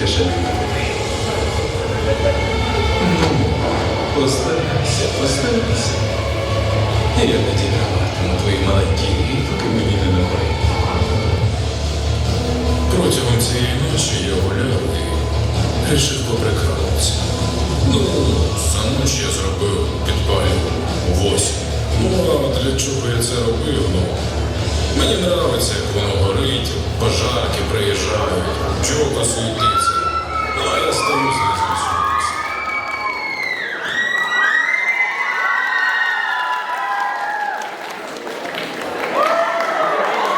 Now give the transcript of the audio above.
тишини води. Ну, постарайся, постарайся. І я не тіграватиму твої маленькі ігри, поки мені не набрид. Протягом цієї ночі я гуляв і рішив поприкратися. Ну, саму ж я зробив підпалів восім. Ну, а для чого я це робив? Ну, Мені подобається, як воно горить, пожарки приїжджають, чого суетиться. customs